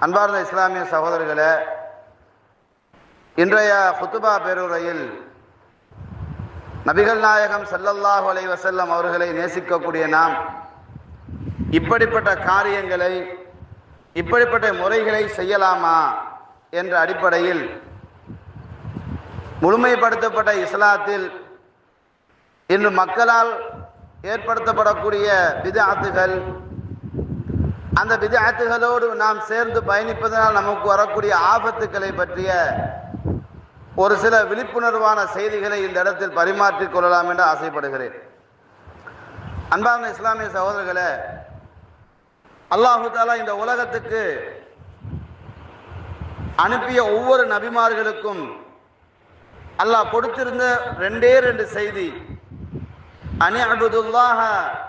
அன்பார்ந்த இஸ்லாமிய சகோதரர்களே இன்றைய குத்துபா பேருரையில் நபிகள் நாயகம் ஸல்லல்லாஹு அலைஹி வஸல்லம் அவர்களை நேசிக்கக்கூடிய நாம் இப்படிப்பட்ட காரியங்களை இப்படிப்பட்ட முறைகளை செய்யலாமா என்ற அடிப்படையில் முழுமைப்படுத்தப்பட்ட இஸ்லாத்தில் இன்று மக்களால் ஏற்படுத்தப்படக்கூடிய விதாத்துகள் அந்த விதாத்துகளோடு நாம் சேர்ந்து பயணிப்பதனால் நமக்கு வரக்கூடிய ஆபத்துக்களை பற்றிய ஒரு சில விழிப்புணர்வான செய்திகளை இந்த இடத்தில் பரிமாற்றிக் கொள்ளலாம் என்று ஆசைப்படுகிறேன். அன்பான இஸ்லாமிய சகோதரர்களே அல்லாஹு தாலா இந்த உலகத்துக்கு அனுப்பிய ஒவ்வொரு நபிமார்களுக்கும் அல்லாஹ் கொடுத்திருந்த ரெண்டே ரெண்டு செய்தி அனி அபுதுல்லாஹ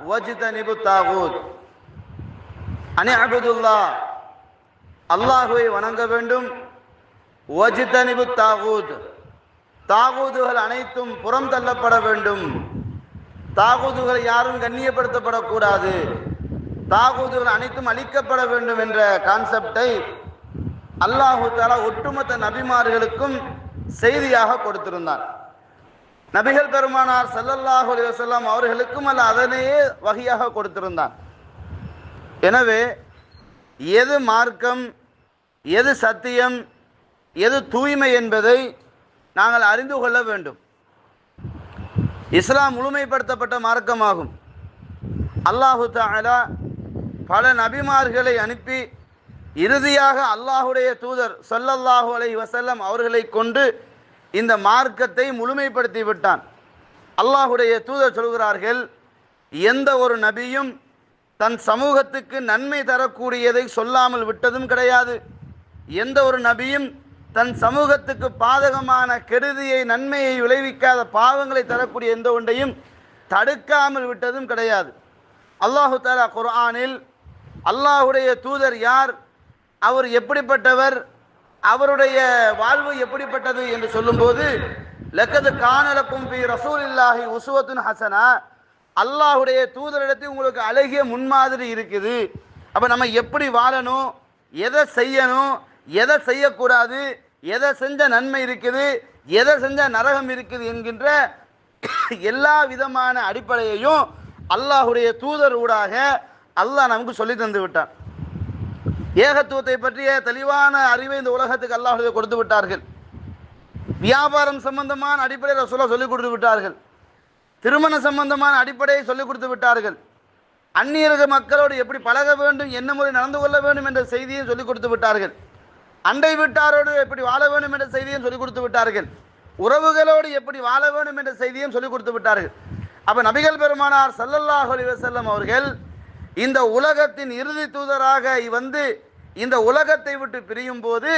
வஜிதனிபு தாகூத் அனி அபுதுல்லா. அல்லாஹுவை வணங்க வேண்டும். ஒஜித்தனிபு தாகூத். தாகூதுகள் அனைத்தும் புறம் தள்ளப்பட வேண்டும். தாகூதுகள் யாரும் கண்ணியப்படுத்தப்படக்கூடாது. தாகூதுகள் அனைத்தும் அழிக்கப்பட வேண்டும் என்ற கான்செப்டை அல்லாஹு தாலா ஒட்டுமொத்த நபிமார்களுக்கும் செய்தியாக கொடுத்திருந்தார். நபிகள் பெருமானார் சல்லல்லாஹு அலி வசல்லாம் அவர்களுக்கும் அல்ல அதனையே வகையாக கொடுத்திருந்தான் எனவே எது மார்க்கம் எது சத்தியம் எது தூய்மை என்பதை நாங்கள் அறிந்து கொள்ள வேண்டும். இஸ்லாம் முழுமைப்படுத்தப்பட்ட மார்க்கமாகும். அல்லாஹு தாலா பல நபிமார்களை அனுப்பி இறுதியாக அல்லாஹுடைய தூதர் சொல்லல்லாஹு அலை வசல்லம் அவர்களை கொண்டு இந்த மார்க்கத்தை முழுமைப்படுத்தி விட்டான். அல்லாஹுடைய தூதர் சொல்கிறார்கள் எந்த ஒரு நபியும் தன் சமூகத்துக்கு நன்மை தரக்கூடியதை சொல்லாமல் விட்டதும் கிடையாது. எந்த ஒரு நபியும் தன் சமூகத்துக்கு பாதகமான கெடுதியை நன்மையை விளைவிக்காத பாவங்களை தரக்கூடிய எந்த ஒன்றையும் தடுக்காமல் விட்டதும் கிடையாது. அல்லாஹு தாலா குர்ஆனில் அல்லாஹுடைய தூதர் யார் அவர் எப்படிப்பட்டவர் அவருடைய வாழ்வு எப்படிப்பட்டது என்று சொல்லும்போது லக்கது காணலக்கும் பி ரசூலில்லாஹி உசுவத்துன் ஹசனா அல்லாஹுடைய தூதரிடத்தில் உங்களுக்கு அழகிய முன்மாதிரி இருக்குது. அப்போ நம்ம எப்படி வாழணும்? எதை செய்யணும்? எதை செய்யக்கூடாது? எதை செஞ்ச நன்மை இருக்குது? எதை செஞ்ச நரகம் இருக்குது என்கின்ற எல்லா விதமான அடிப்படையையும் அல்லாஹுடைய தூதர் ஊடாக அல்லாஹ் நமக்கு சொல்லி தந்து விட்டான். ஏகத்துவத்தை பற்றிய தெளிவான அறிவை இந்த உலகத்துக்கு அல்லாஹுடைய கொடுத்து விட்டார்கள். வியாபாரம் சம்பந்தமான அடிப்படையில் சொல்ல சொல்லிக் கொடுத்து விட்டார்கள். திருமண சம்பந்தமான அடிப்படையை சொல்லிக் கொடுத்து விட்டார்கள். அந்நியர்கள் மக்களோடு எப்படி பழக வேண்டும் என்ன முறை நடந்து கொள்ள வேண்டும் என்ற செய்தியும் சொல்லிக் கொடுத்து விட்டார்கள். அண்டை வீட்டாரோடு எப்படி வாழ வேண்டும் என்ற செய்தியும் சொல்லிக் கொடுத்து விட்டார்கள். உறவுகளோடு எப்படி வாழ வேண்டும் என்ற செய்தியும் சொல்லிக் கொடுத்து விட்டார்கள். அப்போ நபிகள் பெருமானார் சல்லல்லாஹ் அலைஹி வஸல்லம் அவர்கள் இந்த உலகத்தின் இறுதி தூதராக வந்து இந்த உலகத்தை விட்டு பிரியும் போது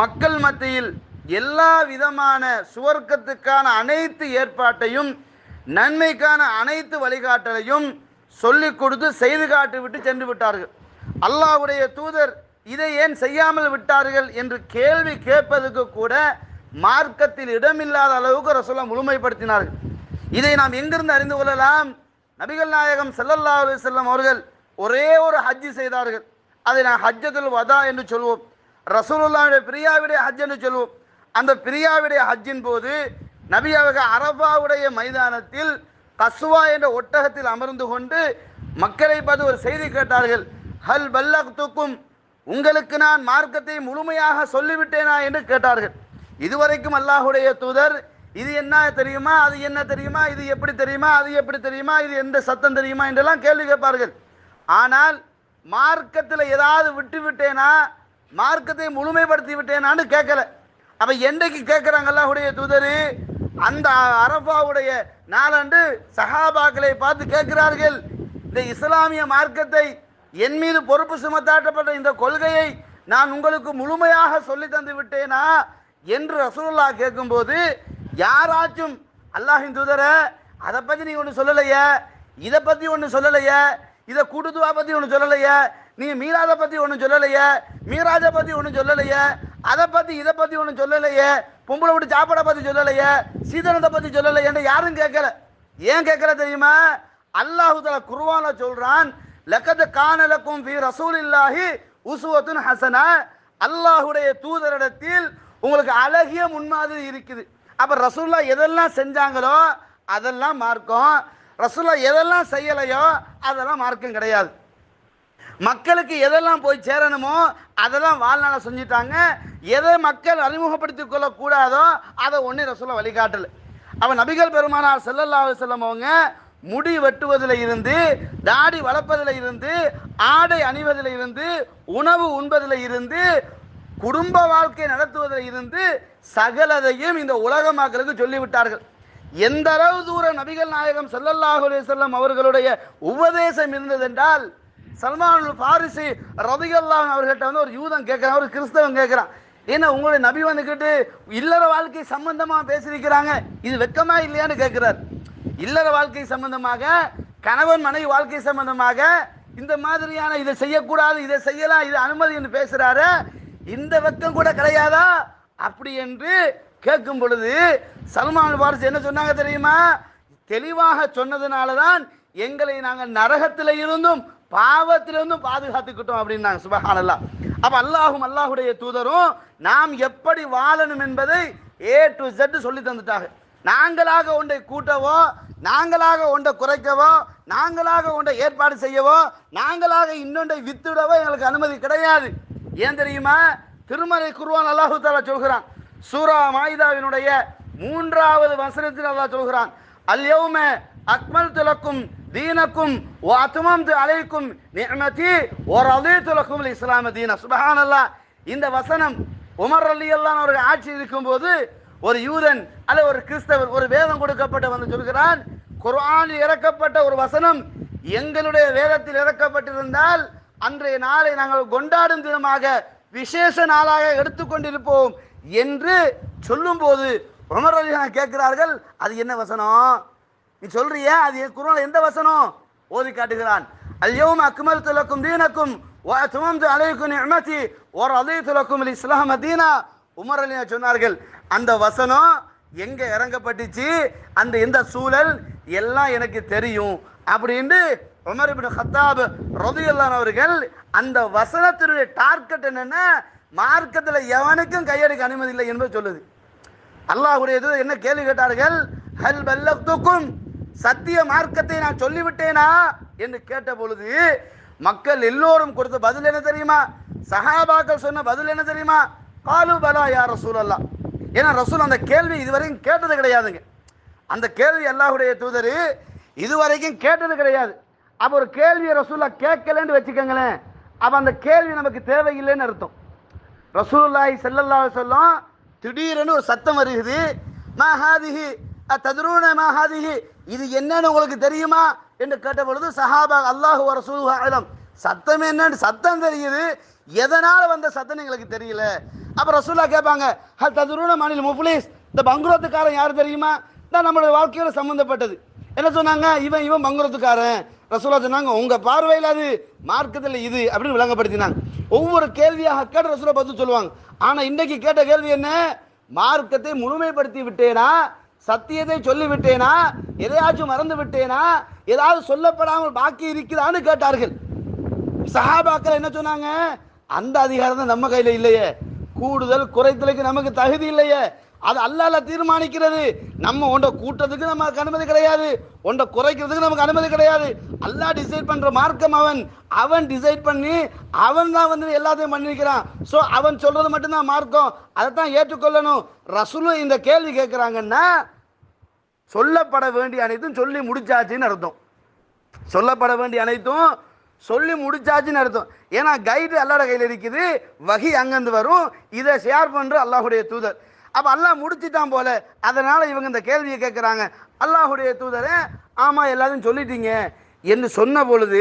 மக்கள் மத்தியில் எல்லா விதமான சுவர்க்கத்துக்கான அனைத்து ஏற்பாட்டையும் நன்மைக்கான அனைத்து வழிகாட்டலையும் சொல்லிக் கொடுத்து செய்து காட்டி விட்டு சென்று விட்டார்கள். அல்லாஹ்வுடைய தூதர் இதை ஏன் செய்யாமல் விட்டார்கள் என்று கேள்வி கேட்பதற்கு கூட மார்க்கத்தில் இடமில்லாத அளவுக்கு ரசோல்லா முழுமைப்படுத்தினார்கள். இதை நாம் எங்கிருந்து அறிந்து கொள்ளலாம்? நபிகள் நாயகம் செல்லல்லா அலி செல்லம் அவர்கள் ஒரே ஒரு ஹஜ்ஜி செய்தார்கள். அதை நான் ஹஜ்ஜதுல் வதா என்று சொல்வோம். ரசூலுல்லாவுடைய பிரியாவுடைய ஹஜ் என்று சொல்வோம். அந்த பிரியாவுடைய ஹஜ்ஜின் போது நபி அவர்கள் அரபாவுடைய மைதானத்தில் கஸ்வா என்ற ஒட்டகத்தில் அமர்ந்து கொண்டு மக்களை பார்த்து ஒரு செய்தி கேட்டார்கள். ஹல் பல்லக்துக்கும் உங்களுக்கு நான் மார்க்கத்தை முழுமையாக சொல்லிவிட்டேனா? என்று கேட்டார்கள். இதுவரைக்கும் அல்லாஹுடைய தூதர் இது என்ன தெரியுமா? அது என்ன தெரியுமா? இது எப்படி தெரியுமா? அது எப்படி தெரியுமா? இது எந்த சத்தம் தெரியுமா? என்றெல்லாம் கேள்வி கேட்பார்கள். ஆனால் மார்க்கத்தில் ஏதாவது விட்டு விட்டேனா மார்க்கத்தை முழுமைப்படுத்தி விட்டேனான்னு கேட்கல. அப்போ என்றைக்கு கேட்குறாங்க அல்லாஹுடைய தூதர்? அந்த அரபாவுடைய நாளன்று சஹாபாக்களை பார்த்து கேட்கிறார்கள் இந்த இஸ்லாமிய மார்க்கத்தை என் மீது பொறுப்பு சுமத்தாட்டப்பட்ட இந்த கொள்கையை நான் உங்களுக்கு முழுமையாக சொல்லி தந்து விட்டேனா என்று ரசூல்லா கேட்கும்போது யாராச்சும் அல்லாஹின் தூதர அதை பற்றி நீ ஒன்று சொல்லலையே இதை பற்றி ஒன்று சொல்லலையே இதை கூட்டுதுவா பற்றி ஒன்று சொல்லலையே நீ மீராதை பற்றி ஒன்று சொல்லலையே மீராஜை பற்றி ஒன்று சொல்லலையே அதை பத்தி இதை பத்தி ஒன்றும் சொல்லலையே. பொம்பளை விட்டு சாப்பாடை பத்தி சொல்லலையே. சீதனத்தை பத்தி சொல்லலையேன்னு யாரும் கேட்கல. ஏன் கேட்கல தெரியுமா? அல்லாஹு குருவான சொல்கிறான் லக்கத்து காணலக்கும் கானலக்கும் ரசூல் இல்லாஹி உசுவத்துன் ஹசனா. அல்லாஹுடைய தூதரிடத்தில் உங்களுக்கு அழகிய முன்மாதிரி இருக்குது. அப்ப ரசூல்லா எதெல்லாம் செஞ்சாங்களோ அதெல்லாம் மார்க்கம். ரசூல்லா எதெல்லாம் செய்யலையோ அதெல்லாம் மார்க்கம் கிடையாது. மக்களுக்கு எதெல்லாம் போய் சேரணுமோ அதெல்லாம் வாழ்நாள செஞ்சுட்டாங்க. எதை மக்கள் அறிமுகப்படுத்திக் கொள்ளக்கூடாதோ அதை ஒன்றே ரசூலை வழிகாட்டல. அவன் நபிகள் பெருமானார் செல்லல்லா செல்லம் அவங்க முடி வெட்டுவதில் இருந்து தாடி வளர்ப்பதில் இருந்து ஆடை அணிவதில் இருந்து உணவு உண்பதில் இருந்து குடும்ப வாழ்க்கை நடத்துவதில் இருந்து சகலதையும் இந்த உலக மக்களுக்கு சொல்லிவிட்டார்கள். எந்த அளவு தூரம் நபிகள் நாயகம் செல்லல்லாஹு செல்லம் அவர்களுடைய உபதேசம் இருந்ததென்றால் சல்மான் பாரிசி ரதிகல்லான் அவர்கிட்ட வந்து ஒரு யூதன் கேட்குறான் ஒரு கிறிஸ்தவன் கேட்குறான் ஏன்னா உங்களுடைய நபி வந்துக்கிட்டு இல்லற வாழ்க்கை சம்பந்தமாக பேசியிருக்கிறாங்க. இது வெக்கமா இல்லையான்னு கேட்குறார் இல்லற வாழ்க்கை சம்பந்தமாக கணவன் மனைவி வாழ்க்கை சம்பந்தமாக இந்த மாதிரியான இதை செய்யக்கூடாது இதை செய்யலாம் இது அனுமதி என்று பேசுறாரு. இந்த வெக்கம் கூட கிடையாதா? அப்படி என்று கேட்கும் பொழுது சல்மான் பாரிசி என்ன சொன்னாங்க தெரியுமா? தெளிவாக சொன்னதுனால தான் எங்களை நாங்கள் நரகத்தில் இருந்தும் பாவத்திலிருந்தும் பாதுகாத்துக்கிட்டோம் அப்படின்னாங்க சுபஹானல்லா. அப்ப அல்லாஹும் அல்லாஹுடைய தூதரும் நாம் எப்படி வாழணும் என்பதை ஏ டு ஜெட் சொல்லி தந்துட்டாங்க. நாங்களாக ஒன்றை கூட்டவோ நாங்களாக ஒன்றை குறைக்கவோ நாங்களாக ஒன்றை ஏற்பாடு செய்யவோ நாங்களாக இன்னொன்றை வித்துடவோ எங்களுக்கு அனுமதி கிடையாது. ஏன் தெரியுமா? திருமலை குருவான் அல்லாஹு தாலா சொல்கிறான். சூரா மாயிதாவினுடைய மூன்றாவது வசனத்தில் அல்லாஹ் சொல்கிறான். அல்யவுமே அக்மல் துலக்கும் தீனக்கும் ஓ அலைக்கும் நிஅமதி ஒரு அலி துலக்கும் இஸ்லாம தீன. சுபஹானல்லாஹ் இந்த வசனம் உமர் அலி அல்லான் அவர்கள் ஆட்சி இருக்கும்போது ஒரு யூதன் அல்ல ஒரு கிறிஸ்தவர் ஒரு வேதம் கொடுக்கப்பட்டு வந்து சொல்கிறான். குர்ஆனில் இறக்கப்பட்ட ஒரு வசனம் எங்களுடைய வேதத்தில் இறக்கப்பட்டிருந்தால் அன்றைய நாளை நாங்கள் கொண்டாடும் தினமாக விசேஷ நாளாக எடுத்துக்கொண்டிருப்போம் என்று சொல்லும்போது உமர் அலி கேட்கிறார்கள். அது என்ன வசனம்? நீ சொல்றியா? அது என் குரான் எந்த வசனம்? ஓதி காட்டுகிறான். அல்யோம் அக்மல் துலக்கும் தீனக்கும் வ அத்மம்து அலைக்கும் நிஅமதி வ ரதீது லக்கும் அல் தீனா. உமர் அலி சொன்னார்கள் அந்த வசனம் எங்க இறங்கப்பட்டுச்சு? அந்த இந்த சூழல்? எல்லாம் எனக்கு தெரியும். அப்படின்னு உமர் இபின் ஹத்தாப் ரலியல்லாஹு அவர்கள் அந்த வசனத்தினுடைய டார்கெட் என்னன்னா மார்க்கத்தில் எவனுக்கும் கையெடுக்க அனுமதி இல்லை என்பது சொல்லுது. அல்லாஹுடைய இது என்ன கேள்வி கேட்டார்கள்? ஹல் பல்லக்துக்கும் சத்திய மார்க்கத்தை நான் சொல்லிவிட்டேனா? என்று கேட்ட பொழுது மக்கள் எல்லோரும் கொடுத்த பதில் என்ன தெரியுமா? சஹாபாக்கள் சொன்ன பதில் என்ன தெரியுமா? காலு பலா யார் ரசூல் ஏன்னா ரசூல் அந்த கேள்வி இதுவரைக்கும் கேட்டது கிடையாதுங்க. அந்த கேள்வி அல்லாஹுடைய தூதர் இதுவரைக்கும் கேட்டது கிடையாது. அப்போ ஒரு கேள்வியை ரசூல்லா கேட்கலன்னு வச்சுக்கோங்களேன். அப்போ அந்த கேள்வி நமக்கு தேவையில்லைன்னு அர்த்தம். ரசூல்லாய் செல்லல்லா சொல்லும் திடீரென்னு ஒரு சத்தம் வருகிறது. மஹாதிஹி ததுரூன மஹாதிஹி இது என்னன்னு உங்களுக்கு தெரியுமா? என்று கேட்ட பொழுது சஹாபா அல்லாஹு வர ரசூலுஹு சத்தம் என்னன்னு சத்தம் தெரியுது. எதனால் வந்த சத்தம் எங்களுக்கு தெரியல. அப்போ ரசூலா கேட்பாங்க ஹல் ததுரூன மாநில முஃப்லிஸ்? இந்த பங்குரத்துக்காரன் யார் தெரியுமா? தான் நம்மளுடைய வாழ்க்கையோட சம்மந்தப்பட்டது என்ன சொன்னாங்க? இவன் இவன் பங்குரத்துக்காரன். ரசூலா சொன்னாங்க உங்கள் பார்வையில் அது மார்க்கத்தில் இது அப்படின்னு விளங்கப்படுத்தினாங்க. ஒவ்வொரு கேள்வியாக கேட்ட ரசூலா பார்த்து சொல்லுவாங்க. ஆனால் இன்றைக்கு கேட்ட கேள்வி என்ன? மார்க்கத்தை முழுமைப்படுத்தி விட்டேனா? சத்தியத்தை சொல்லிவிட்டேனா? எதையாச்சும் மறந்து விட்டேனா ஏதாவது சொல்லப்படாமல் பாக்கி இருக்குதான்னு கேட்டார்கள். சஹாபாக்கள் என்ன சொன்னாங்க? அந்த அதிகாரம் தான் நம்ம கையில இல்லையே. கூடுதல் குறைத்தலுக்கு நமக்கு தகுதி இல்லையே. அது அல்லால தீர்மானிக்கிறது. நம்ம ஒன்றை கூட்டத்துக்கு நமக்கு அனுமதி கிடையாது. ஒன்றை குறைக்கிறதுக்கு நமக்கு அனுமதி கிடையாது. அல்லாஹ் டிசைட் பண்ற மார்க்கம் அவன். அவன் டிசைட் பண்ணி அவன் தான் வந்து எல்லாத்தையும் பண்ணிருக்கிறான் ஸோ அவன் சொல்றது மட்டும்தான் மார்க்கம். அதை தான் ஏற்றுக்கொள்ளணும். ரசூலும் இந்த கேள்வி கேட்குறாங்கன்னா சொல்லப்பட வேண்டிய அனைத்தும் சொல்லி முடிச்சாச்சுன்னு அர்த்தம். சொல்லப்பட வேண்டிய அனைத்தும் சொல்லி முடிச்சாச்சுன்னு அர்த்தம். ஏன்னா கைடு அல்லாட கையில் இருக்குது. வகி அங்கேருந்து வரும். இதை ஷேர் பண்ணுற அல்லாஹுடைய தூதர். அப்போ அல்லாஹ் முடிச்சிட்டான் போல. அதனால் இவங்க இந்த கேள்வியை கேட்குறாங்க அல்லாஹுடைய தூதரே ஆமாம் எல்லாத்தையும் சொல்லிட்டீங்க. என்று சொன்ன பொழுது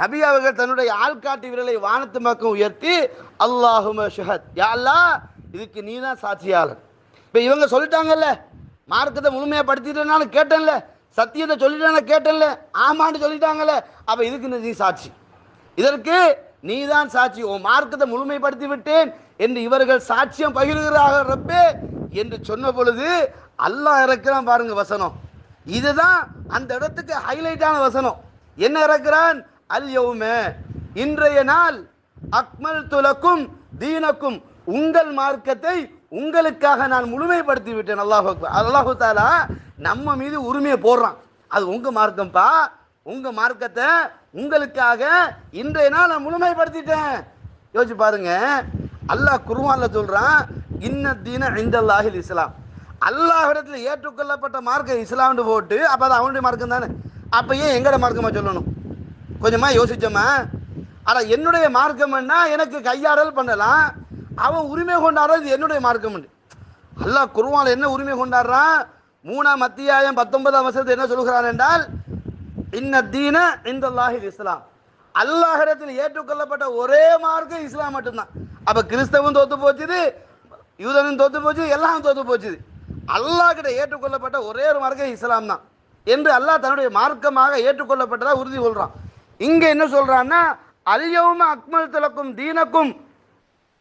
நபி அவர்கள் தன்னுடைய ஆள்காட்டி விரலை வானத்து பக்கம் உயர்த்தி அல்லாஹும ஷஹத். யா அல்லாஹ் இதுக்கு நீ தான் சாட்சியாளர். இப்போ இவங்க சொல்லிட்டாங்கல்ல மார்க்கத்தை முழுமையாக படுத்திட்டனால கேட்டேன்ல சத்தியத்தை சொல்லிட்டான கேட்டேன்ல ஆமான்னு சொல்லிட்டாங்கல்ல அப்போ இதுக்கு நீ சாட்சி. இதற்கு நீ தான் சாட்சி. உன் மார்க்கத்தை முழுமைப்படுத்தி விட்டேன் என்று இவர்கள் சாட்சியம் பகிர்கிறார்கள் ரப்பே என்று சொன்ன பொழுது அல்லாஹ் இறக்குறான் பாருங்க வசனம். இதுதான் அந்த இடத்துக்கு ஹைலைட்டான வசனம். என்ன இறக்குறான்? அல் யவுமே இன்றைய நாள் அக்மல் துலக்கும் தீனக்கும் உங்கள் மார்க்கத்தை உங்களுக்காக நான் முழுமைப்படுத்தி விட்டேன். அல்லாஹு அல்லாஹு தாலா நம்ம மீது உரிமையை போடுறான். அது உங்கள் மார்க்கம்ப்பா. உங்கள் மார்க்கத்தை உங்களுக்காக இன்றைய நாள் நான் முழுமைப்படுத்திட்டேன். யோசிச்சு பாருங்க. அல்லாஹ் குருவான்ல சொல்றான் இன்ன தீன இந்தல்லாஹில் இஸ்லாம். அல்லாஹிடத்தில் ஏற்றுக்கொள்ளப்பட்ட மார்க்க இஸ்லாம்னு போட்டு அப்போ அது அவனுடைய மார்க்கம் தானே? அப்போ ஏன் எங்கட மார்க்கமாக சொல்லணும்? கொஞ்சமாக யோசிச்சோமா? ஆனால் என்னுடைய மார்க்கம்னா எனக்கு கையாடல் பண்ணலாம். அவன் உரிமை கொண்டாடுறது இது என்னுடைய மார்க்கம் அல்லாஹ் குருவான் என்ன உரிமை கொண்டாடுறான்? மூணாம் அத்தியாயம் பத்தொன்பதாம் வருஷத்தை என்ன சொல்கிறான் என்றால் இன்ன தீன இந்த இஸ்லாம். அல்லாஹிடத்தில் ஏற்றுக்கொள்ளப்பட்ட ஒரே மார்க்கம் இஸ்லாம் மட்டும்தான். அப்ப கிறிஸ்தவம் தோத்து போச்சுது யூதனும் தோத்து போச்சு எல்லாம் தோத்து போச்சுது. அல்லாஹ் கிட்ட ஏற்றுக்கொள்ளப்பட்ட ஒரே ஒரு மார்க்கம் இஸ்லாம் தான். என்று அல்லாஹ் தன்னுடைய மார்க்கமாக ஏற்றுக்கொள்ளப்பட்டதா உறுதி கொள்றான். இங்க என்ன சொல்றான்னா அல்யவும அக்மல் திலக்கும் தீனக்கும்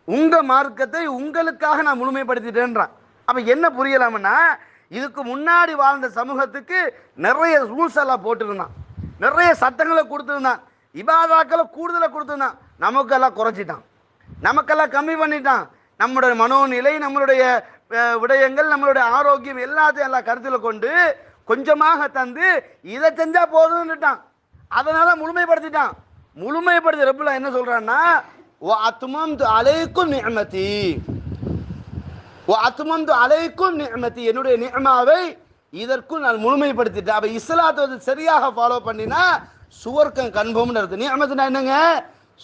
உங்க மார்க்கத்தை உங்களுக்காக நான் முழுமைப்படுத்திட்டேன்றான். அப்ப என்ன புரியலாம்னா இதுக்கு முன்னாடி வாழ்ந்த சமூகத்துக்கு நிறைய ரூல்ஸ் எல்லாம் போட்டிருந்தான். நிறைய சட்டங்களை கொடுத்துருந்தான். இபாதாக்களை கூடுதலாக கொடுத்துருந்தான் நமக்கெல்லாம் குறைச்சிட்டான். நமக்கெல்லாம் கம்மி பண்ணிட்டான். நம்முடைய மனோநிலை நம்மளுடைய விடயங்கள் நம்மளுடைய ஆரோக்கியம் எல்லாத்தையும் எல்லாம் கருத்தில் கொண்டு கொஞ்சமாக தந்து இதை செஞ்சால் போதும்னுட்டான். அதனால் முழுமைப்படுத்திட்டான். முழுமைப்படுத்தி ரப்புல என்ன சொல்றான்னா அத்துமம் அலைக்கும் நியமதி அத்துமந்து அலைக்கும் நியமதி என்னுடைய நியமாவை இதற்கும் நான் முழுமைப்படுத்திட்டேன். அப்போ இஸ்லாத்தை சரியாக ஃபாலோ பண்ணினா சுவர்க்கம் கன்ஃபார்ம்னு அர்த்தம். நியமத்துனா என்னங்க?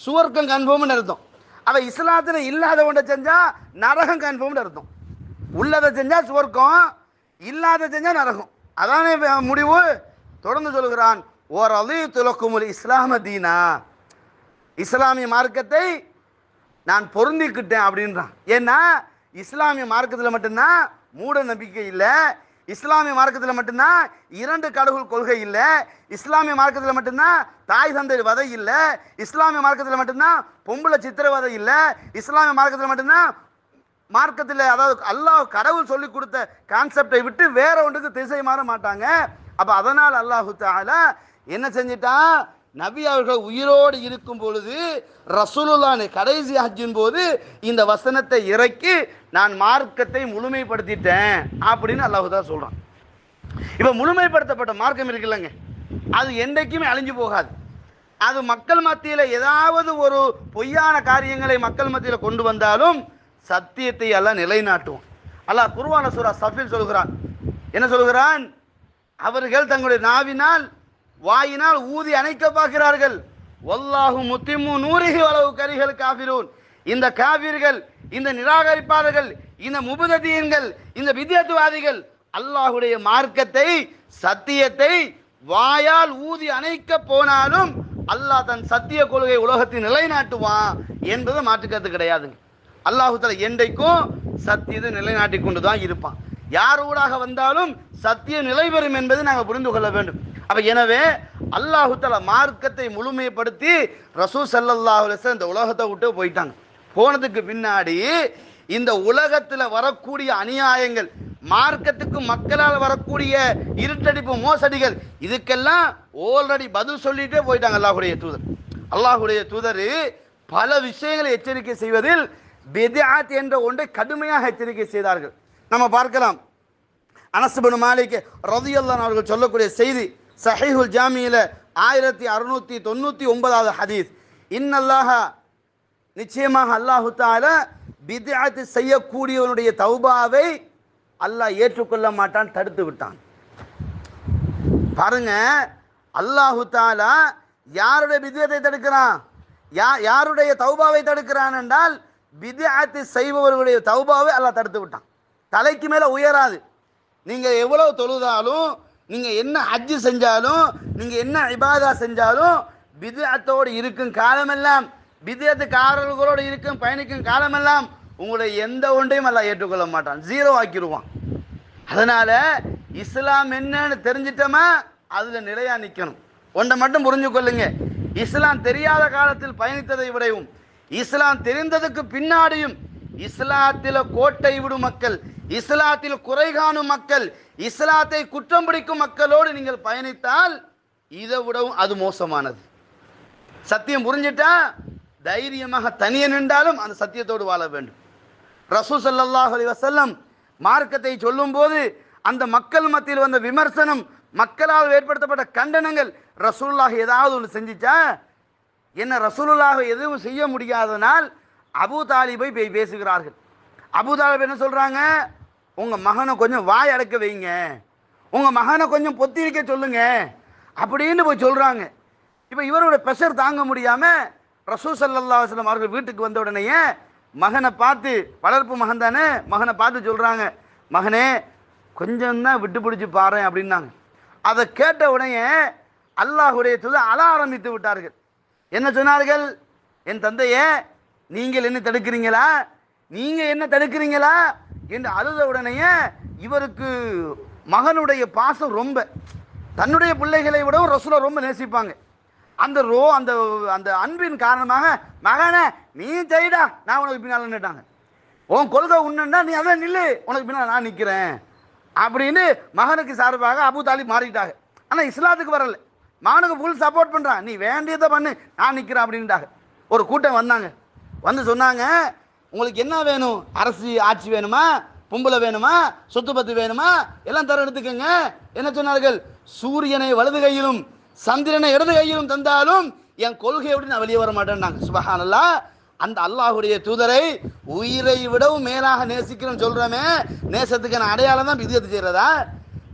சுவர்க்கம் கன்ஃபார்ம்னு அர்த்தம். அவ இஸ்லாத்துல இல்லாத ஒன்றை செஞ்சா நரகம் கன்ஃபார்ம்னு அர்த்தம். உள்ளதை செஞ்சா சுவர்க்கம் இல்லாத செஞ்சா நரகம். அதானே முடிவு? தொடர்ந்து சொல்கிறான் ஓர் அலி துலக்குமுல் இஸ்லாம தீனா. இஸ்லாமிய மார்க்கத்தை நான் பொருந்திக்கிட்டேன் அப்படின்றான். ஏன்னா இஸ்லாமிய மார்க்கத்தில் மட்டும்தான் மூட நம்பிக்கை இல்லை இஸ்லாமிய மார்க்கத்தில் மட்டும்தான் இரண்டு கடவுள் கொள்கை இல்லை. இஸ்லாமிய மார்க்கத்தில் மட்டும்தான் தாய் தந்தை வதை இல்லை. இஸ்லாமிய மார்க்கத்தில் மட்டும்தான் பொம்பளை சித்திரவதை இல்லை. இஸ்லாமிய மார்க்கத்தில் மட்டும்தான் மார்க்கத்தில் அதாவது அல்லாஹ் கடவுள் சொல்லி கொடுத்த கான்செப்டை விட்டு வேற ஒன்றுக்கு திசை மாற மாட்டாங்க. அப்போ அதனால் அல்லாஹு தால என்ன செஞ்சிட்டான்? நபி அவர்கள் உயிரோடு இருக்கும் பொழுது ரசூலுல்லான கடைசி ஹஜ்ஜின் போது இந்த வசனத்தை இறக்கி நான் மார்க்கத்தை முழுமைப்படுத்திட்டேன் அப்படின்னு அல்லாஹு தான் சொல்கிறான் இப்போ முழுமைப்படுத்தப்பட்ட மார்க்கம் இருக்குல்லங்க. அது என்றைக்குமே அழிஞ்சு போகாது. அது மக்கள் மத்தியில் ஏதாவது ஒரு பொய்யான காரியங்களை மக்கள் மத்தியில் கொண்டு வந்தாலும் சத்தியத்தை எல்லாம் நிலைநாட்டுவோம் அல்லாஹ் குருவான சூரா சஃபில் சொல்கிறான். என்ன சொல்கிறான்? அவர்கள் தங்களுடைய நாவினால் வாயினால் ஊதி அணைக்க பார்க்கிறார்கள். வல்லாஹு முத்திமு நூறிகி அளவு கரிகள் காபிரூன் இந்த காவிர்கள் இந்த நிராகரிப்பாளர்கள் இந்த முபுதீன்கள் இந்த வித்தியத்துவாதிகள் அல்லாஹுடைய மார்க்கத்தை சத்தியத்தை வாயால் ஊதி அணைக்க போனாலும் அல்லாஹ் தன் சத்திய கொள்கை உலகத்தில் நிலைநாட்டுவான் என்பது மாற்றுக்கருத்து கிடையாதுங்க. அல்லாஹுத்தல என்றைக்கும் சத்தியத்தை நிலைநாட்டி கொண்டு தான் இருப்பான். யார் ஊடாக வந்தாலும் சத்தியம் நிலை பெறும் என்பதை நாங்கள் புரிந்து கொள்ள வேண்டும். அப்ப எனவே அல்லாஹுத்தல மார்க்கத்தை முழுமைப்படுத்தி ரசூ ஸல்லல்லாஹு இந்த உலகத்தை விட்டு போயிட்டாங்க. போனதுக்கு பின்னாடி இந்த உலகத்தில் வரக்கூடிய அநியாயங்கள் மார்க்கத்துக்கு மக்களால் வரக்கூடிய இருட்டடிப்பு மோசடிகள் இதுக்கெல்லாம் ஆல்ரெடி பதில் சொல்லிட்டே போயிட்டாங்க அல்லாஹுடைய தூதர். அல்லாஹுடைய தூதர் பல விஷயங்களை எச்சரிக்கை செய்வதில் பித்ஆத் என்ற ஒன்றை கடுமையாக எச்சரிக்கை செய்தார்கள். நம்ம பார்க்கலாம். அனசுபனு மாலிக் ரதியல்லான் அவர்கள் சொல்லக்கூடிய செய்தி சஹீஹுல் ஜாமியில் ஆயிரத்தி அறுநூற்றி தொண்ணூற்றி ஒன்பதாவது ஹதீஸ். இன்னல்லாக நிச்சயமாக அல்லாஹு தாலா பித்ஆத் செய்யக்கூடியவனுடைய தௌபாவை அல்லாஹ் ஏற்றுக்கொள்ள மாட்டான் தடுத்து விட்டான். பாருங்க அல்லாஹு தாலா யாருடைய பித்யத்தை தடுக்கிறான்? யா யாருடைய தௌபாவை தடுக்கிறான் என்றால் பித்யாத்து செய்பவர்களுடைய தௌபாவை அல்லாஹ் தடுத்து விட்டான். தலைக்கு மேலே உயராது. நீங்கள் எவ்வளவு தொழுதாலும் நீங்கள் என்ன ஹஜ்ஜு செஞ்சாலும் நீங்கள் என்ன இபாதா செஞ்சாலும் பித்அத்தோடு இருக்கும் காலமெல்லாம் பித்அத்துக்காரர்களோடு இருக்கும் பயணிக்கும் காலமெல்லாம் உங்களுடைய எந்த ஒன்றையும் எல்லாம் ஏற்றுக்கொள்ள மாட்டான். ஜீரோ ஆக்கிடுவான் அதனால் இஸ்லாம் என்னன்னு தெரிஞ்சிட்டோமா அதில் நிலையாக நிற்கணும் ஒன்றை மட்டும் புரிஞ்சு கொள்ளுங்க. இஸ்லாம் தெரியாத காலத்தில் பயணித்ததை விடவும் இஸ்லாம் தெரிந்ததுக்கு பின்னாடியும் இஸ்லாத்தில் கோட்டை விடும் மக்கள் இஸ்லாத்தில் குறை காணும் மக்கள் இஸ்லாத்தை குற்றம் பிடிக்கும் மக்களோடு நீங்கள் பயணித்தால் இதை விடவும் அது மோசமானது. சத்தியம் புரிஞ்சிட்டா தைரியமாக தனியே நின்றாலும் அந்த சத்தியத்தோடு வாழ வேண்டும். ரசூ சல்லாஹ் அலி வசல்லம் மார்க்கத்தை சொல்லும்போது அந்த மக்கள் மத்தியில் வந்த விமர்சனம் மக்களால் ஏற்படுத்தப்பட்ட கண்டனங்கள் ரசூல்லாக ஏதாவது ஒன்று செஞ்சிச்சா? என்ன ரசூலுல்லாக எதுவும் செய்ய முடியாதனால் அபூ தாலிபை பேசுகிறார்கள். அபூ தாலிப் என்ன சொல்கிறாங்க உங்கள் மகனை கொஞ்சம் வாய் அடக்க வைங்க. உங்கள் மகனை கொஞ்சம் பொத்திரிக்க சொல்லுங்க. அப்படின்னு போய் சொல்கிறாங்க இப்போ இவரோட ப்ரெஷர் தாங்க முடியாமல் ரசூ சல்லா அலைஹி அவர்கள் வீட்டுக்கு வந்த உடனேயே மகனை பார்த்து வளர்ப்பு மகன் தானே? மகனை பார்த்து சொல்கிறாங்க மகனே கொஞ்சம் தான் விட்டு பிடிச்சி பாரு அப்படின்னாங்க. அதை கேட்ட உடனே அல்லாஹுடைய தூது அழ ஆரம்பித்து விட்டார்கள். என்ன சொன்னார்கள்? என் தந்தையே நீங்கள் என்ன தடுக்கிறீங்களா? நீங்கள் என்ன தடுக்கிறீங்களா? என்று அழுத உடனேயே இவருக்கு மகனுடைய பாசம் ரொம்ப. தன்னுடைய பிள்ளைகளை விடவும் ரசூலை ரொம்ப நேசிப்பாங்க. அந்த ரோ அந்த அந்த அன்பின் காரணமாக மகனே நீ செய்டா நான் உனக்கு பின்னால் நின்னுட்டாங்க. உன் கொள்கை உண்ணுன்னா நீ அதான் நில்லு உனக்கு பின்னால் நான் நிற்கிறேன் அப்படின்னு மகனுக்கு சார்பாக அபு தாலிப் மாறிட்டாங்க. ஆனால் இஸ்லாத்துக்கு வரல. மகனுக்கு ஃபுல் சப்போர்ட் பண்ணுறான் நீ வேண்டியதை பண்ணு நான் நிற்கிறேன் அப்படின்ட்டாங்க. ஒரு கூட்டம் வந்தாங்க. வந்து சொன்னாங்க உங்களுக்கு என்ன வேணும்? அரசு ஆட்சி வேணுமா? பொம்பளை வேணுமா? சொத்து பத்து வேணுமா? எல்லாம் தர எடுத்துக்கோங்க. என்ன சொன்னார்கள்? சூரியனை வலது கையிலும் சந்திரனை இடது கையிலும் தந்தாலும் என் கொள்கையை நான் வெளியே வர மாட்டேன்னாங்க சுபஹானல்லா அந்த அல்லாஹுடைய தூதரை உயிரை விடவும் மேலாக நேசிக்கிறேன்னு சொல்கிறோமே நேசத்துக்கான அடையாளம் தான் விதியத்தை செய்கிறதா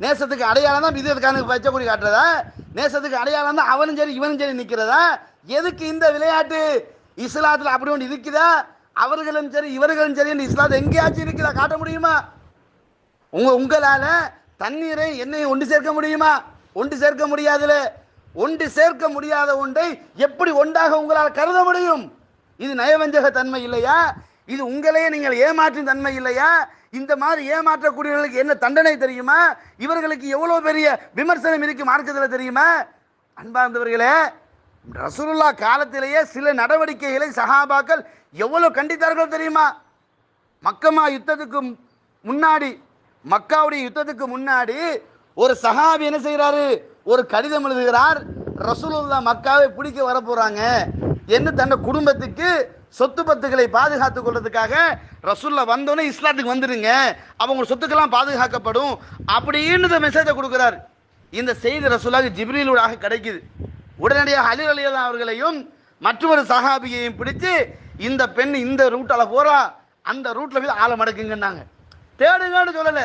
நேசத்துக்கு அடையாளம் தான் விதியத்துக்கான பச்சைக்குடி காட்டுறதா? நேசத்துக்கு அடையாளம் தான் அவனும் சரி இவனும் சரி நிற்கிறதா எதுக்கு இந்த விளையாட்டு? இஸ்லாத்தில் அப்படி ஒன்று இருக்குதா? அவர்களும் சரி இவர்களும் சரி இந்த இஸ்லாத்தை எங்கேயாச்சும் இருக்குதா காட்ட முடியுமா? உங்க உங்களால தண்ணீரை என்னையும் ஒன்று சேர்க்க முடியுமா? ஒன்று சேர்க்க முடியாதுல. ஒன்று சேர்க்க முடியாத ஒன்றை எப்படி ஒன்றாக உங்களால் கருத முடியும்? இது நயவஞ்சக தன்மை இல்லையா? இது உங்களையே நீங்கள் ஏமாற்றும் தன்மை இல்லையா? இந்த மாதிரி ஏமாற்றக்கூடியவர்களுக்கு என்ன தண்டனை தெரியுமா? இவர்களுக்கு எவ்வளோ பெரிய விமர்சனம் இருக்கு மார்க்கத்தில் தெரியுமா? அன்பார்ந்தவர்களே ரசூலுல்லா காலத்திலேயே சில நடவடிக்கைகளை சஹாபாக்கள் எவ்வளோ கண்டித்தார்கள் தெரியுமா? மக்கமா யுத்தத்துக்கு முன்னாடி மக்காவுடைய யுத்தத்துக்கு முன்னாடி ஒரு சஹாபி என்ன செய்கிறாரு ஒரு கடிதம் எழுதுகிறார். ரசூலுல்லா மக்காவை பிடிக்க வர போகிறாங்க என்று தன்னை குடும்பத்துக்கு சொத்து பத்துக்களை பாதுகாத்துக் கொள்றதுக்காக ரசூல்லா வந்தோடனே இஸ்லாத்துக்கு வந்துடுங்க அவங்க சொத்துக்கெல்லாம் பாதுகாக்கப்படும் அப்படின்னு மெசேஜை கொடுக்குறார். இந்த செய்தி ரசூலாக ஜிப்ரீலூடாக கிடைக்குது. உடனடியாக அலி அலியல்லா அவர்களையும் மற்றொரு சஹாபியையும் பிடித்து இந்த பெண் இந்த ரூட்டால போறா அந்த ரூட்ல போய் ஆளை மடக்குங்கன்னாங்க. தேடுங்கன்னு சொல்லலை.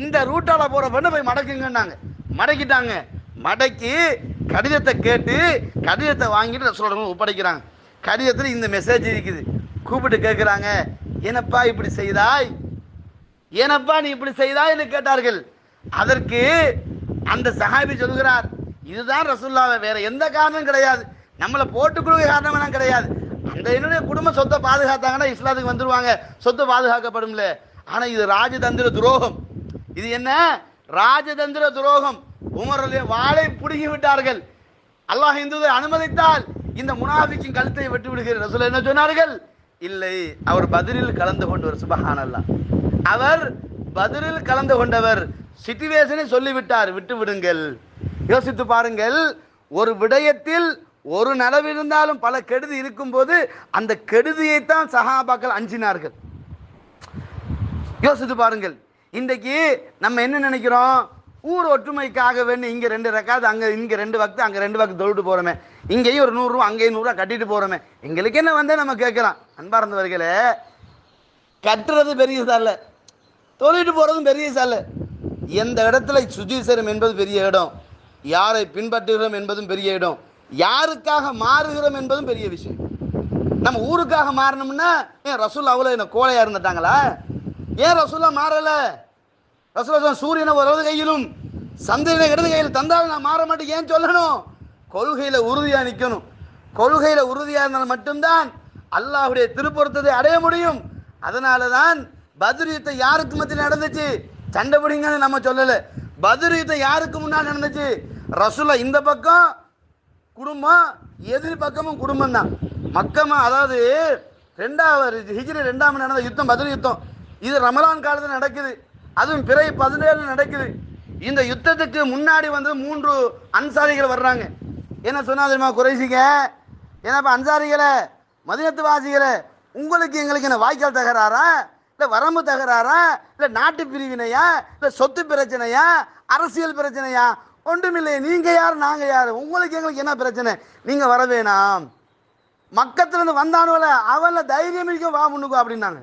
இந்த ரூட்டால போற பெண்ணை போய் மடக்குங்கன்னாங்க. மடக்கிட்டாங்க. மடக்கி கடிதத்தை கேட்டு கடிதத்தை வாங்கிட்டு ரசூலுல்லாஹ் ஒப்படைக்கிறாங்க. கடிதத்தில் இந்த மெசேஜ் இருக்குது. கூப்பிட்டு கேட்குறாங்க என்னப்பா இப்படி செய்தாய்? ஏனப்பா நீ இப்படி செய்தாய்? என்று கேட்டார்கள். அதற்கு அந்த சஹாபி சொல்கிறார் இதுதான் ரசுல்லாவை வேற எந்த காரணமும் கிடையாது. நம்மளை போட்டு கொடுக்க காரணமெல்லாம் கிடையாது. என்னுடைய குடும்ப சொத்தை பாதுகாத்தாங்கன்னா இஸ்லாத்துக்கு வந்துருவாங்க. சொத்து பாதுகாக்கப்படும்ல. ஆனா இது ராஜதந்திர துரோகம். இது என்ன? ராஜதந்திர துரோகம். உமருடைய வாளை பிடுங்கி விட்டார்கள். அல்லாஹ் இந்துவை அனுமதித்தால் இந்த முனாஃபிக்கின் கழுத்தை வெட்டி விடுகிற ரசூல் என்ன சொன்னார்கள்? இல்லை அவர் பதிலில் கலந்து கொண்டவர். அல்லா அவர் பதிலில் கலந்து கொண்டவர். சிச்சுவேஷனை சொல்லிவிட்டார். விட்டு விடுங்கள். யோசித்து பாருங்கள். ஒரு விடயத்தில் ஒரு நலவு இருந்தாலும் பல கெடுதி இருக்கும்போது அந்த கெடுதியைத்தான் சஹாபாக்கள் அஞ்சினார்கள். யோசித்து பாருங்கள். இன்றைக்கு நம்ம என்ன நினைக்கிறோம்? ஊர் ஒற்றுமைக்காக வேண்டி இங்கே ரெண்டு ரெக்காது அங்கே இங்கே ரெண்டு வக்து அங்கே ரெண்டு வக்து தொழுட்டு போகிறோமே இங்கேயும் ஒரு நூறுரூவா அங்கேயும் நூறுரூவா கட்டிட்டு போகிறோமே எங்களுக்கு என்ன வந்தே நம்ம கேட்கலாம். அன்பார்ந்தவர்களே கட்டுறது பெரிய அல்ல தொழிட்டு போகிறதும் பெரிய அல்ல எந்த இடத்துல சுஜீசரம் என்பது பெரிய இடம்? யாரை பின்பற்றுகிறோம் என்பதும் பெரிய இடம். யாருக்காக மாறுகிறோம் என்பதும் பெரிய விஷயம். நம்ம ஊருக்காக மாறணும்னா ஏன் ரசூல் அவ்வளோ என்ன கோழையாக இருந்துட்டாங்களா? ஏன் ரசூல்லா மாறலை? ரசூலா சூரியனை ஒரு கையிலும் சந்திரனை இடது கையில் தந்தால் நான் மாற மாட்டேன். ஏன் சொல்லணும்? கொள்கையில் உறுதியாக நிற்கணும் கொள்கையில் உறுதியாக இருந்தால் மட்டும்தான் அல்லாஹுடைய திருப்பொருத்தத்தை அடைய முடியும். அதனால தான் பத்ர் யாருக்கு மத்தியில் நடந்துச்சு? சண்டை பிடிங்கன்னு நம்ம சொல்லலை. பத்ர் யாருக்கு முன்னால் நடந்துச்சு? ரசூலா இந்த பக்கம் குடும்பம் எதிர் பக்கமும் குடும்பம் தான் மக்கமா அதாவது ரெண்டாவது ஹிஜ்ரி ரெண்டாம் நடந்த யுத்தம் பதில் யுத்தம். இது ரமலான் காலத்தில் நடக்குது. அதுவும் பிறை பதினேழு நடக்குது. இந்த யுத்தத்துக்கு முன்னாடி வந்து மூன்று அன்சாரிகள் வர்றாங்க. என்ன சொன்னா தெரியுமா குறைசிங்க ஏன்னா இப்போ அன்சாரிகளை மதினத்து வாசிகளை உங்களுக்கு எங்களுக்கு என்ன வாய்க்கால் தகராறா? இல்லை வரம்பு தகராறா? இல்லை நாட்டு பிரிவினையா? இல்லை சொத்து பிரச்சனையா? அரசியல் பிரச்சனையா? ஒன்றுமில்லை. நீங்கள் யார் நாங்கள் யார்? உங்களுக்கு எங்களுக்கு என்ன பிரச்சனை? நீங்கள் வர வேணாம். மக்கத்துலேருந்து வந்தானுவல அவன்ல தைரியம் இருக்க வா முன்னுக்கு அப்படின்னாங்க.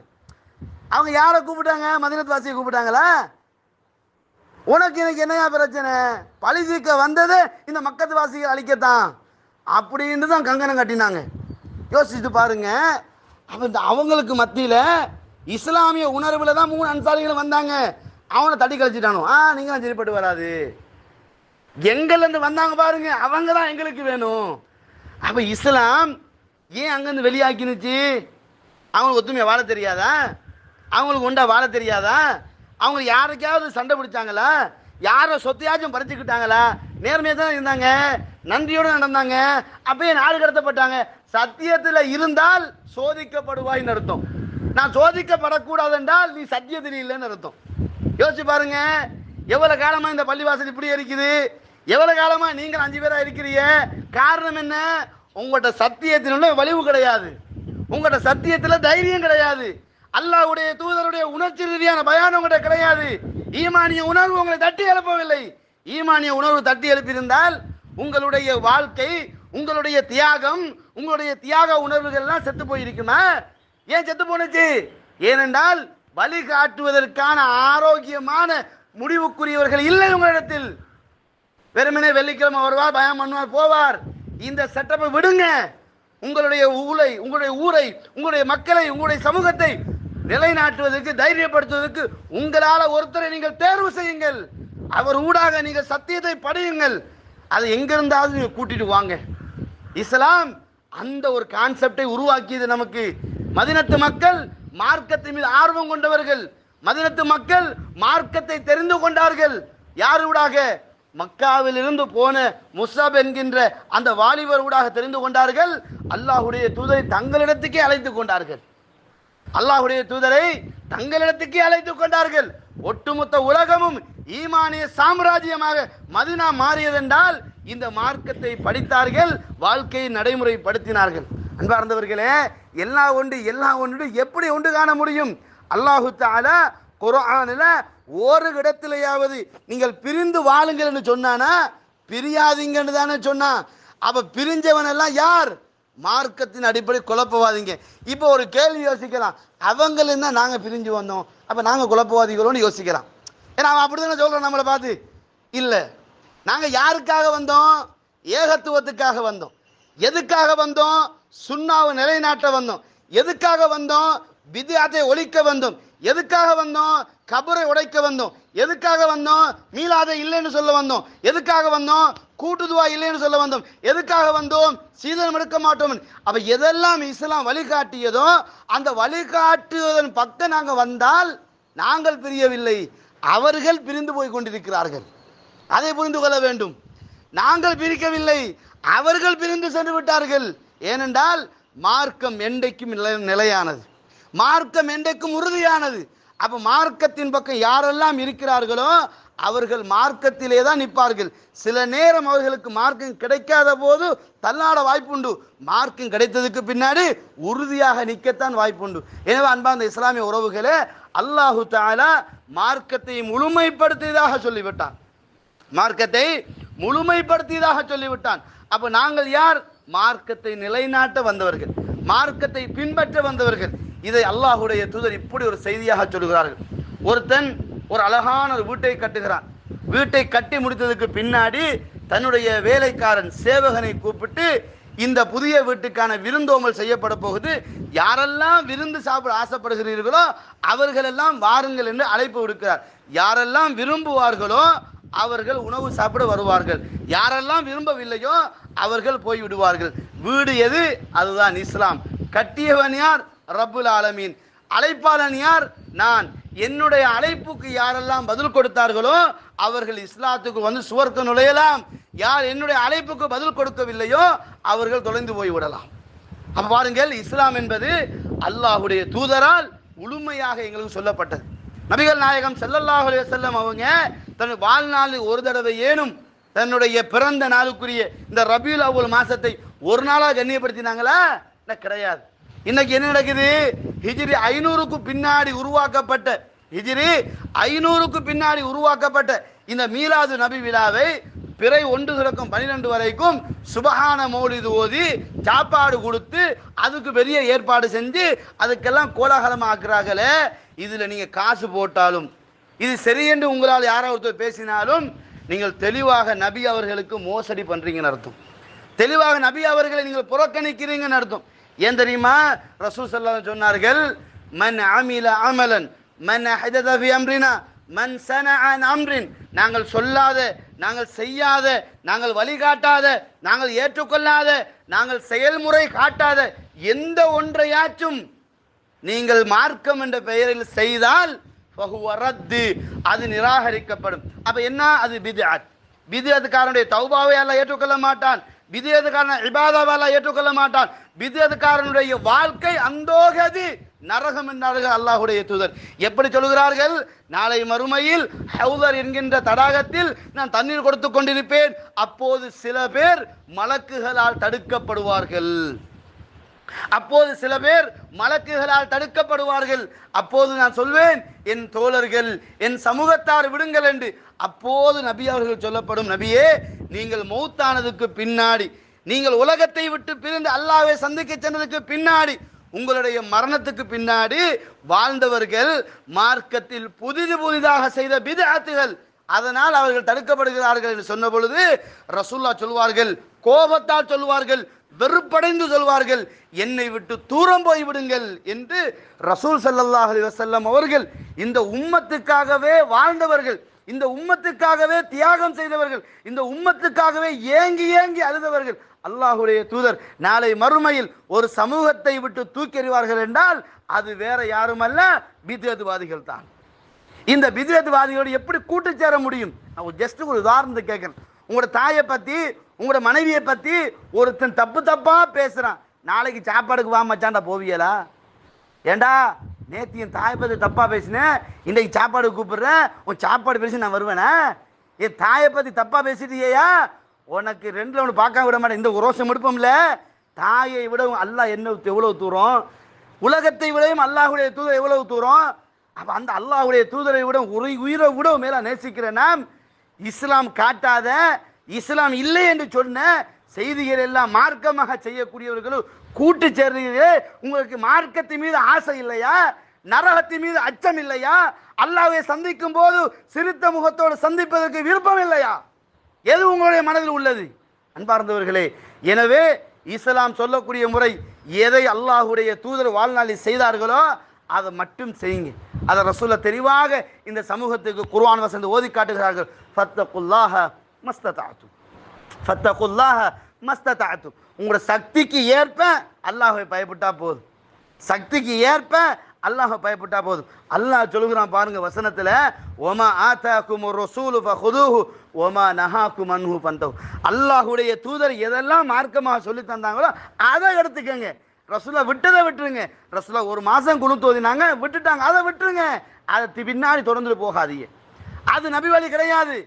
அவங்க யாரை கூப்பிட்டாங்க? மதினத்து வாசியை கூப்பிட்டாங்களா? உனக்கு எனக்கு என்னையா பிரச்சனை? பழி தீர்க்க வந்தது இந்த மக்கத்து வாசிகள் அழிக்கத்தான். அப்படின்ட்டு தான் கங்கணம் கட்டினாங்க. யோசிச்சு பாருங்க. அப்போ இந்த அவங்களுக்கு மத்தியில் இஸ்லாமிய உணர்வில் தான் மூணு அன்சாரிகள் வந்தாங்க. அவனை தட்டி கழிச்சிட்டானோ ஆ நீங்களாம் சரிப்பட்டு வராது. எங்கள்ல வந்தாங்க பாருங்க அவங்க தான் எங்களுக்கு வேணும். அப்ப இஸ்லாம் ஏன் அங்கிருந்து வெளியாக்கினுச்சு? அவங்களுக்கு ஒத்துமையா வாழ தெரியாதா? அவங்களுக்கு ஒண்டா வாழ தெரியாதா? அவங்க யாருக்காவது சண்டை பிடிச்சாங்களா? யாரோ சொத்தையாச்சும் பறிச்சுக்கிட்டாங்களா? நேர்மையாக தான் இருந்தாங்க? நன்றியோடு நடந்தாங்க. அப்பயே நாடு கடத்தப்பட்டாங்க. சத்தியத்தில் இருந்தால் சோதிக்கப்படுவாய்னு அர்த்தம். நான் சோதிக்கப்படக்கூடாது என்றால் நீ சத்தியத்தில் இல்லைன்னு அர்த்தம். யோசிச்சு பாருங்க. எவ்வளோ காலமாக இந்த பள்ளிவாசல் இப்படி இருக்குது எவ்வளவு காலமா நீங்கள் அஞ்சு பேரா இருக்கிறீங்க? காரணம் என்ன? உங்கள்கிட்ட சத்தியத்தினுள்ள வலிவு கிடையாது. உங்கள்கிட்ட சத்தியத்துல தைரியம் கிடையாது. அல்லாவுடைய தூதருடைய உணர்ச்சி ரீதியான பயானம் உங்கள்கிட்ட கிடையாது. ஈமானிய உணர்வு உங்களை தட்டி எழுப்பவில்லை. ஈமானிய உணர்வு தட்டி எழுப்பியிருந்தால் உங்களுடைய வாழ்க்கை உங்களுடைய தியாகம் உங்களுடைய தியாக உணர்வுகள் எல்லாம் செத்து போயிருக்குமா? ஏன் செத்து போனுச்சு ஏனென்றால் வழிகாட்டுவதற்கான ஆரோக்கியமான முடிவுக்குரியவர்கள் இல்லை உங்களிடத்தில். வெறுமனே வெள்ளிக்கிழமை வருவார் பயம் பண்ணுவார் போவார். இந்த செட்டப்பை விடுங்க. உங்களுடைய ஊரை உங்களுடைய ஊரை உங்களுடைய மக்களை உங்களுடைய சமூகத்தை நிலைநாட்டுவதற்கு தைரியப்படுத்துவதற்கு உங்களால் ஒருத்தரை நீங்கள் தேர்வு செய்யுங்கள். அவர் ஊடாக நீங்கள் சத்தியத்தை படையுங்கள். அதை எங்கிருந்தாவது நீங்கள் கூட்டிட்டு வாங்க. இஸ்லாம் அந்த ஒரு கான்செப்டை உருவாக்கியது நமக்கு. மதினத்து மக்கள் மார்க்கத்தின் மீது ஆர்வம் கொண்டவர்கள். மதினத்து மக்கள் மார்க்கத்தை தெரிந்து கொண்டார்கள். யார் ஊடாக? மக்காவிலிருந்து போன முசாப் என்கின்ற அந்த வாலிபர் ஊடாக தெரிந்து கொண்டார்கள். அல்லாஹ்வுடைய தூதரை தங்களிடத்துக்கே அழைத்துக் கொண்டார்கள். அல்லாஹுடைய தூதரை தங்களிடத்துக்கே அழைத்துக் கொண்டார்கள். ஒட்டுமொத்த உலகமும் ஈமானிய சாம்ராஜ்யமாக மதினா மாறியதென்றால் இந்த மார்க்கத்தை படித்தார்கள் வாழ்க்கையை நடைமுறைப்படுத்தினார்கள். அன்பார்ந்தவர்களே எல்லா ஒன்று எல்லா ஒன்று எப்படி ஒன்று காண முடியும்? அல்லாஹு தாலா குரானில் ஒரு இடத்திலேயாவது நீங்கள் பிரிந்து வாழுங்கள் என்று சொன்னானா? பிரியாதீங்கன்னு தானே சொன்னான். அப்ப பிரிஞ்சவன் எல்லாம் யார்? மார்க்கத்தின் அடிப்படை குழப்பவாதீங்க. இப்போ ஒரு கேள்வி யோசிக்கலாம். அவங்கள இருந்தா நாங்கள் பிரிஞ்சு வந்தோம். அப்போ நாங்கள் குழப்பவாதிகளோன்னு யோசிக்கிறான் ஏன்னா அவன் அப்படிதானே சொல்றான் நம்மளை பார்த்து. இல்லை. நாங்கள் யாருக்காக வந்தோம்? ஏகத்துவத்துக்காக வந்தோம். எதுக்காக வந்தோம்? சுண்ணாவை நிலைநாட்ட வந்தோம். எதுக்காக வந்தோம்? பித்யாத்தை ஒழிக்க வந்தோம் எதுக்காக வந்தோம்? கபரை உடைக்க வந்தோம். எதுக்காக வந்தோம்? மீளாத இல்லைன்னு சொல்ல வந்தோம். எதுக்காக வந்தோம்? கூட்டுதுவா இல்லைன்னு சொல்ல வந்தோம். எதுக்காக வந்தோம்? சீதனம் எடுக்க மாட்டோம். அப்ப எதெல்லாம் இஸ்லாம் வழிகாட்டியதோ அந்த வழிகாட்டுவதன் பக்கம் நாங்கள் வந்தால் நாங்கள் பிரியவில்லை. அவர்கள் பிரிந்து போய் கொண்டிருக்கிறார்கள். அதை புரிந்து கொள்ள வேண்டும். நாங்கள் பிரிக்கவில்லை. அவர்கள் பிரிந்து சென்று விட்டார்கள். ஏனென்றால் மார்க்கம் என்றைக்கும் நிலையானது. மார்க்கம் என்றைக்கும் உறுதியானது. அப்ப மார்க்கத்தின் பக்கம் யாரெல்லாம் இருக்கிறார்களோ அவர்கள் மார்க்கத்திலே தான் நிற்பார்கள். சில நேரம் அவர்களுக்கு மார்க்கம் கிடைக்காத போது தள்ளாட வாய்ப்புண்டு. மார்க்கம் கிடைத்ததுக்கு பின்னாடி உறுதியாக நிற்கத்தான் வாய்ப்புண்டு. எனவே அன்பார்ந்த இஸ்லாமிய உறவுகளே அல்லாஹு தாலா மார்க்கத்தை முழுமைப்படுத்தியதாக சொல்லிவிட்டான். மார்க்கத்தை முழுமைப்படுத்தியதாக சொல்லிவிட்டான். அப்போ நாங்கள் யார்? மார்க்கத்தை நிலைநாட்ட வந்தவர்கள். மார்க்கத்தை பின்பற்ற வந்தவர்கள். இதை அல்லாஹுடைய தூதர் இப்படி ஒரு செய்தியாக சொல்கிறார்கள். ஒருத்தன் ஒரு அழகான ஒரு வீட்டை கட்டுகிறான். வீட்டை கட்டி முடித்ததுக்கு பின்னாடி தன்னுடைய வேலைக்காரன் சேவகனை கூப்பிட்டு இந்த புதிய வீட்டுக்கான விருந்தோமல் செய்யப்பட போகுது. யாரெல்லாம் விருந்து சாப்பிட ஆசைப்படுகிறீர்களோ அவர்களெல்லாம் வாருங்கள் என்று அழைப்பு விடுக்கிறார். யாரெல்லாம் விரும்புவார்களோ அவர்கள் உணவு சாப்பிட வருவார்கள். யாரெல்லாம் விரும்பவில்லையோ அவர்கள் போய் விடுவார்கள் வீடு எது? அதுதான் இஸ்லாம். கட்டியவன் யார்? ரப்புல் ஆலமீன். அழைப்பாளன் யார்? நான். என்னுடைய அழைப்புக்கு யாரெல்லாம் பதில் கொடுத்தார்களோ அவர்கள் இஸ்லாத்துக்கு வந்து சுவர்க்க நுழையலாம். யார் என்னுடைய அழைப்புக்கு பதில் கொடுக்கவில்லையோ அவர்கள் தொலைந்து போய் விடலாம். அப்ப பாருங்கள் இஸ்லாம் என்பது அல்லாஹ்வுடைய தூதரால் முழுமையாக எங்களுக்கு சொல்லப்பட்டது. நபிகள் நாயகம் ஸல்லல்லாஹு செல்லம் அவங்க தன் வாழ்நாளில் ஒரு தடவை ஏனும் தன்னுடைய பிறந்த நாளுக்குரிய இந்த ரபியுல் அவ்வல் மாசத்தை ஒரு நாளாக கண்ணியப்படுத்தினாங்களா? கிடையாது. இன்னைக்கு என்ன நடக்குது? ஹிஜிரி ஐநூறுக்கு பின்னாடி உருவாக்கப்பட்ட ஹிஜிரி ஐநூறுக்கு பின்னாடி உருவாக்கப்பட்ட இந்த மீலாது நபி விழாவை பிறை ஒன்று தொடக்கம் பனிரெண்டு வரைக்கும் சுபஹான மௌலிது ஓதி சாப்பாடு கொடுத்து அதுக்கு பெரிய ஏற்பாடு செஞ்சு அதுக்கெல்லாம் கோலாகலம் இதில் நீங்கள் காசு போட்டாலும் இது சரி என்று உங்களால் யாரோ ஒருத்தர் பேசினாலும் நீங்கள் தெளிவாக நபி அவர்களுக்கு மோசடி பண்ணுறீங்கன்னு அர்த்தம். தெளிவாக நபி அவர்களை நீங்கள் புறக்கணிக்கிறீங்கன்னு அர்த்தம். ஏன் தெரியுமா? ரசூல் ஸல்லல்லாஹு சொன்னார்கள் மன் அமில அமலன் மன் அஹதத அம்ரினா மன் சன அம்ரின். நாங்கள் சொல்லாத நாங்கள் செய்யாத நாங்கள் வழிகாட்டாத நாங்கள் ஏற்றுக்கொள்ளாத நாங்கள் செயல்முறை காட்டாத எந்த ஒன்றையாச்சும் நீங்கள் மார்க்கம் என்ற பெயரில் செய்தால் ஃபஹுவ ரத்து அது நிராகரிக்கப்படும். அப்ப என்ன? அது பித்அத். பித்அத்காரனுடைய தௌபாவை அல்ல ஏற்றுக்கொள்ள மாட்டான். விதியதுக்காரன் இபாதாவால ஏற்றுக்கொள்ள மாட்டான். விதியதுக்காரனுடைய வாழ்க்கை அந்தோகதி நரகம் என்றார்கள் அல்லாஹுடைய தூதர். எப்படி சொல்கிறார்கள்? நாளை மறுமையில் ஹவுதர் என்கின்ற தடாகத்தில் நான் தண்ணீர் கொடுத்து கொண்டிருப்பேன். அப்போது சில பேர் மலக்குகளால் தடுக்கப்படுவார்கள். அப்போது சில பேர் மலக்குகளால் தடுக்கப்படுவார்கள். அப்போது நான் சொல்வேன் என் தோழர்கள் என் சமூகத்தார் விடுங்கள் என்று அப்போது நபி அவர்கள் சொல்லப்படும் நபியே நீங்கள் மௌத்தானதுக்கு பின்னாடி நீங்கள் உலகத்தை விட்டு பிரிந்து அல்லாவை சந்திக்க சென்றதுக்கு பின்னாடி உங்களுடைய மரணத்துக்கு பின்னாடி வாழ்ந்தவர்கள் மார்க்கத்தில் புதிது புதிதாக செய்த பிதாத்துகள் அதனால் அவர்கள் தடுக்கப்படுகிறார்கள் என்று சொன்ன பொழுது ரசுல்லா சொல்வார்கள் கோபத்தால் சொல்வார்கள் வெறுப்படைந்து சொல்வார்கள் என்னை விட்டு தூரம் போய்விடுங்கள் என்று ரசூல் சல்லாஹ் அலி வசல்லம் அவர்கள் இந்த உம்மத்துக்காகவே வாழ்ந்தவர்கள். இந்த உம்மத்துக்காகவே தியாகம் செய்தவர்கள் இந்த உம்மத்துக்காகவே ஏங்கி ஏங்கி அழுதவர்கள் அல்லாஹுடைய தூதர். நாளை மறுமையில் ஒரு சமூகத்தை விட்டு தூக்கி எறிவார்கள் என்றால் அது வேற யாருமல்ல பித்யத்வாதிகள் தான். இந்த பித்யத்வாதிகளோடு எப்படி கூட்டு சேர முடியும்? நான் ஜஸ்ட் ஒரு உதாரணத்தை கேட்குறேன். உங்களோட தாயை பற்றி உங்களோட மனைவியை பற்றி ஒருத்தன் தப்பு தப்பாக பேசுகிறான் நாளைக்கு சாப்பாடுக்கு வா மச்சான்டா போவியலா? ஏண்டா? நேற்று என் தாயை பற்றி தப்பாக பேசினேன் இன்றைக்கு சாப்பாடு கூப்பிடுறேன் உன் சாப்பாடு பேசி நான் வருவேனே? என் தாயை பற்றி தப்பாக பேசிட்டியா உனக்கு ரெண்டில் ஒன்று பார்க்க விட மாட்டேன். இந்த ரோஷம் எடுப்போம்ல? தாயை விடவும் அல்லாஹ் என்ன எவ்வளோ தூரம்? உலகத்தை விடவும் அல்லாஹுடைய தூதர் எவ்வளவு தூரம்? அப்போ அந்த அல்லாஹுடைய தூதரை விட உரை உயிரை விட மேலே நேசிக்கிற நாம் இஸ்லாம் காட்டாத இஸ்லாம் இல்லை என்று சொன்ன செய்திகள் எல்லாம் மார்க்கமாக செய்யக்கூடியவர்களும் கூட்டு சேர்றீங்களே உங்களுக்கு மார்க்கத்தின் மீது ஆசை இல்லையா? நரகத்தின் மீது அச்சம் இல்லையா? அல்லாவை சந்திக்கும் போது சிரித்த முகத்தோடு சந்திப்பதற்கு விருப்பம் இல்லையா? எது உங்களுடைய மனதில் உள்ளது? அன்பார்ந்தவர்களே எனவே இஸ்லாம் சொல்லக்கூடிய முறை எதை அல்லாஹுடைய தூதர் வாழ்நாளில் செய்தார்களோ அதை மட்டும் செய்யுங்க. அதை ரசூல தெளிவாக இந்த சமூகத்துக்கு குர்வான் வசந்து ஓதி காட்டுகிறார்கள். ஃபத்தகுல்லாஹ மஸ்ததாத்து ஃபத்தகுல்லாஹ மஸ்ததாத்து உங்களோட சக்திக்கு ஏற்ப அல்லாஹை பயப்பட்டா போதும். சக்திக்கு ஏற்ப அல்லாஹை பயப்பட்டா போதும். அல்லாஹ் சொல்லுகிறான் பாருங்க வசனத்தில் ஒமா ஆதாக்கும் ரசூலு ஃபஹுதுஹு ஒமா நஹாக்கும் குமன்ஹு பந்தவு அல்லாஹுடைய தூதர் எதெல்லாம் மார்க்கமாக சொல்லி தந்தாங்களோ அதை எடுத்துக்கங்க. ரசூலா விட்டதை விட்டுருங்க. ரசூலா ஒரு மாதம் குழு தோதினாங்க விட்டுட்டாங்க. அதை விட்டுருங்க. அதை பின்னாடி தொடர்ந்துட்டு போகாதீங்க. அது நபி வழி கிடையாது.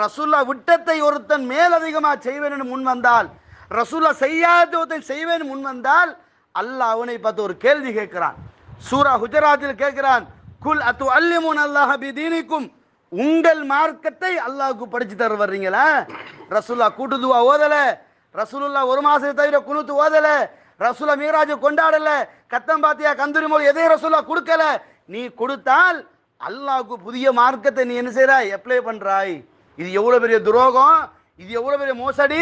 ரசூல்லா விட்டத்தை ஒருத்தன் மேலதிகமாக செய்வேன் முன் வந்தால் ரசூலா செய்யாததை செய்வேன் முன் வந்தால் அல்லாஹ் அவனை பார்த்து ஒரு கேள்வி கேட்கிறான். சூரா குஜராத்தில் கேட்கிறான் குல் அத்து அல்லிமுன் அல்லாஹ் தீனிக்கும் உங்கள் மார்க்கத்தை அல்லாஹுக்கு படிச்சு தர வர்றீங்களா? ரசூல்லா கூட்டுதுவா ஓதல. ரசூலுல்லா ஒரு மாசத்தை தவிர குணுத்து ஓதல. ரசூலா மீராஜ் கொண்டாடல. கத்தம்பாத்தியா கந்தூரி மொழி எதையும் ரசூலா கொடுக்கல. நீ கொடுத்தால் அல்லாஹுக்கு புதிய மார்க்கத்தை நீ என்ன செய்கிறாய் அப்ளை பண்ணுறாய் இது எவ்வளோ பெரிய துரோகம்? இது எவ்வளோ பெரிய மோசடி?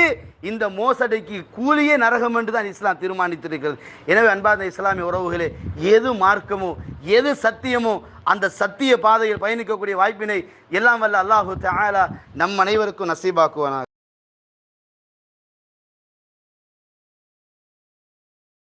இந்த மோசடிக்கு கூலியே நரகம் என்று தான் இஸ்லாம் தீர்மானித்திருக்கிறது. எனவே அன்பார்ந்த இஸ்லாமிய உறவுகளே எது மார்க்கமோ எது சத்தியமோ அந்த சத்திய பாதையில் பயணிக்கக்கூடிய வாய்ப்பினை எல்லாம் வல்ல அல்லாஹு தஆலா நம் அனைவருக்கும் நசீபாக்குவானாக.